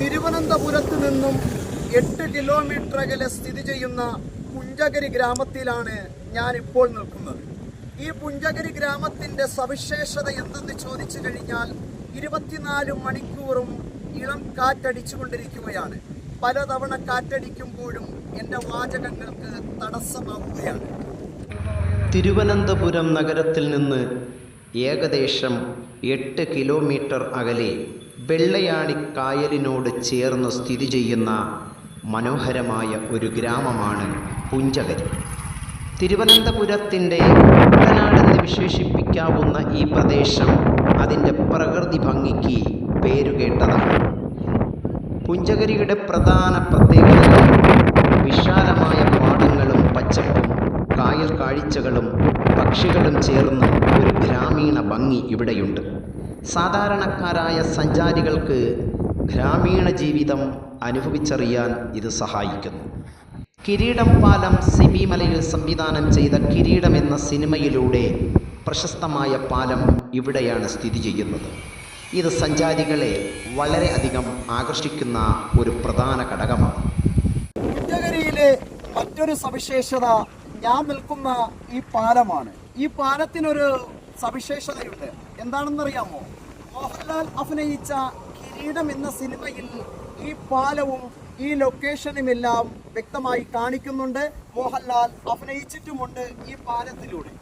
തിരുവനന്തപുരത്ത് നിന്നും എട്ട് കിലോമീറ്റർ അകലെ സ്ഥിതി ചെയ്യുന്ന പുഞ്ചഗരി ഗ്രാമത്തിലാണ് ഞാൻ ഇപ്പോൾ നിൽക്കുന്നത്. ഈ പുഞ്ചഗരി ഗ്രാമത്തിന്റെ സവിശേഷത എന്തെന്ന് ചോദിച്ചു കഴിഞ്ഞാൽ ഇരുപത്തിനാല് മണിക്കൂറും ഇളം കാറ്റടിച്ചുകൊണ്ടിരിക്കുകയാണ്. പലതവണ കാറ്റടിക്കുമ്പോഴും എന്റെ വാചകങ്ങൾക്ക് തടസ്സമാവുകയാണ്. തിരുവനന്തപുരം നഗരത്തിൽ നിന്ന് ഏകദേശം എട്ട് കിലോമീറ്റർ അകലെ വെള്ളയാണി കായലിനോട് ചേർന്ന് സ്ഥിതി ചെയ്യുന്ന മനോഹരമായ ഒരു ഗ്രാമമാണ് പുഞ്ചകരി തിരുവനന്തപുരത്തിന്റെ കുട്ടനാടെന്ന് വിശേഷിപ്പിക്കാവുന്ന ഈ പ്രദേശം അതിന്റെ പ്രകൃതി ഭംഗിക്ക് പേരുകേട്ടതാണ് പുഞ്ചകരിയുടെ പ്രധാന പ്രത്യേകത വിശാലമായ പാടങ്ങളും പച്ചപ്പും കായൽ കാഴ്ചകളും പക്ഷികളും ചേർന്ന് ഒരു ഗ്രാമീണ ഭംഗി ഇവിടെയുണ്ട്. സാധാരണക്കാരായ സഞ്ചാരികൾക്ക് ഗ്രാമീണ ജീവിതം അനുഭവിച്ചറിയാൻ ഇത് സഹായിക്കുന്നു. കിരീടം പാലം സിബി മലയിൽ സംവിധാനം ചെയ്ത കിരീടം എന്ന സിനിമയിലൂടെ പ്രശസ്തമായ പാലം ഇവിടെയാണ് സ്ഥിതി ചെയ്യുന്നത്. ഇത് സഞ്ചാരികളെ വളരെയധികം ആകർഷിക്കുന്ന ഒരു പ്രധാന ഘടകമാണ്. പുഞ്ചകരിയിലെ മറ്റൊരു സവിശേഷത ഞാൻ നിൽക്കുന്ന ഈ പാലമാണ്. ഈ പാലത്തിനൊരു സവിശേഷതയുണ്ട്. എന്താണെന്നറിയാമോ? മോഹൻലാൽ അഭിനയിച്ച കിരീടം എന്ന സിനിമയിൽ ഈ പാലവും ഈ ലൊക്കേഷനും എല്ലാം വ്യക്തമായി കാണിക്കുന്നുണ്ട്. മോഹൻലാൽ അഭിനയിച്ചിട്ടുമുണ്ട് ഈ പാലത്തിലൂടെ.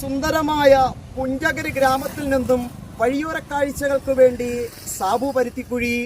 സുന്ദരമായ പുഞ്ചകരി ഗ്രാമത്തിൽ നിന്നും വഴിയോര കാഴ്ചകൾക്ക് വേണ്ടി സാബു പരുത്തിക്കുഴി